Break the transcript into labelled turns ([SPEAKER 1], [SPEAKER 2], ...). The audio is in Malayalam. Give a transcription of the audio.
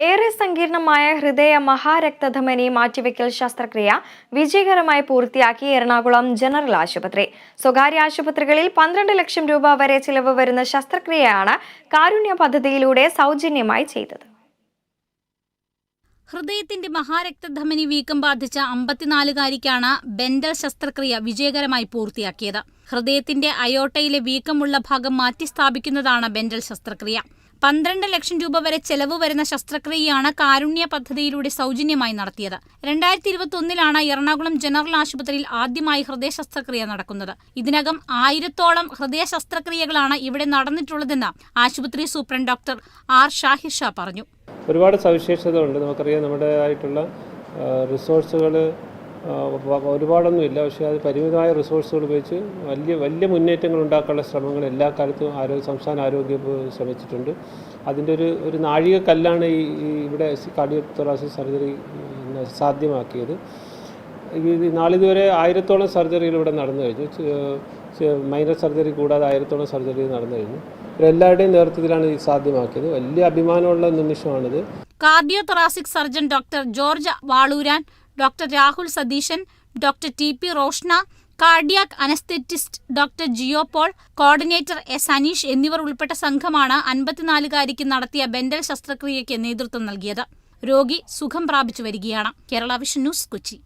[SPEAKER 1] ഏറെ സങ്കീർണമായ ഹൃദയ മഹാരക്തധമനി മാറ്റിവെക്കൽ ശസ്ത്രക്രിയ വിജയകരമായി പൂർത്തിയാക്കി എറണാകുളം ജനറൽ ആശുപത്രി. സ്വകാര്യ ആശുപത്രികളിൽ പന്ത്രണ്ട് ലക്ഷം രൂപ വരെ ചിലവ് വരുന്ന ശസ്ത്രക്രിയയാണ് കാരുണ്യ പദ്ധതിയിലൂടെ സൗജന്യമായി ചെയ്തത്.
[SPEAKER 2] ഹൃദയത്തിന്റെ മഹാരക്തധമനി വീക്കം ബാധിച്ച അമ്പത്തിനാലുകാരിക്കാണ് ബെൻഡൽ ശസ്ത്രക്രിയ വിജയകരമായി പൂർത്തിയാക്കിയത്. ഹൃദയത്തിന്റെ അയോട്ടയിലെ വീക്കമുള്ള ഭാഗം മാറ്റിസ്ഥാപിക്കുന്നതാണ് ബെൻഡൽ ശസ്ത്രക്രിയ. പന്ത്രണ്ട് ലക്ഷം രൂപ വരെ ചെലവ് വരുന്ന ശസ്ത്രക്രിയയാണ് കാരുണ്യ പദ്ധതിയിലൂടെ സൗജന്യമായി നടത്തിയത്. രണ്ടായിരത്തി ഇരുപത്തി ഒന്നിലാണ് എറണാകുളം ജനറൽ ആശുപത്രിയിൽ ആദ്യമായി ഹൃദയ ശസ്ത്രക്രിയ നടക്കുന്നത്. ഇതിനകം ആയിരത്തോളം ഹൃദയ ശസ്ത്രക്രിയകളാണ് ഇവിടെ നടന്നിട്ടുള്ളതെന്ന് ആശുപത്രി superintendent doctor R Shahir Shah പറഞ്ഞു.
[SPEAKER 3] ഒരുപാട് സവിശേഷതകളുണ്ട്. നമുക്കറിയാം നമ്മുടെ ആയിട്ടുള്ള റിസോഴ്സുകൾ ഒരുപാടൊന്നുമില്ല. പക്ഷേ അത് പരിമിതമായ റിസോഴ്സുകൾ ഉപയോഗിച്ച് വലിയ വലിയ മുന്നേറ്റങ്ങൾ ഉണ്ടാക്കാനുള്ള ശ്രമങ്ങൾ എല്ലാ കാലത്തും ആരോഗ്യ സംസ്ഥാന ആരോഗ്യ ശ്രമിച്ചിട്ടുണ്ട്. അതിന്റെ ഒരു ഒരു നാഴികക്കല്ലാണ് ഈ ഇവിടെ കാർഡിയോ തൊറാസിക് സർജറി സാധ്യമാക്കിയത്. ഈ നാളിതുവരെ ആയിരത്തോളം സർജറികൾ ഇവിടെ നടന്നു കഴിഞ്ഞു. മൈനർ സർജറി കൂടാതെ ആയിരത്തോളം സർജറി നടന്നു കഴിഞ്ഞു. എല്ലാവരുടെയും നേതൃത്വത്തിലാണ് ഇത് സാധ്യമാക്കിയത്. വലിയ അഭിമാനമുള്ള നിമിഷമാണിത്.
[SPEAKER 2] Cardio thoracic surgeon doctor George Valooran doctor Rahul Satheesan doctor T P Roshna cardiac anaesthetist doctor Jio Paul coordinator S Aneesh എന്നിവർ ഉൾപ്പെട്ട സംഘമാണ് അൻപത്തിനാലുകാരിക്ക് നടത്തിയ ബെൻഡൽ ശസ്ത്രക്രിയയ്ക്ക് നേതൃത്വം നൽകിയത്. രോഗി സുഖം പ്രാപിച്ചു വരികയാണ്. Kerala vision news Kochi.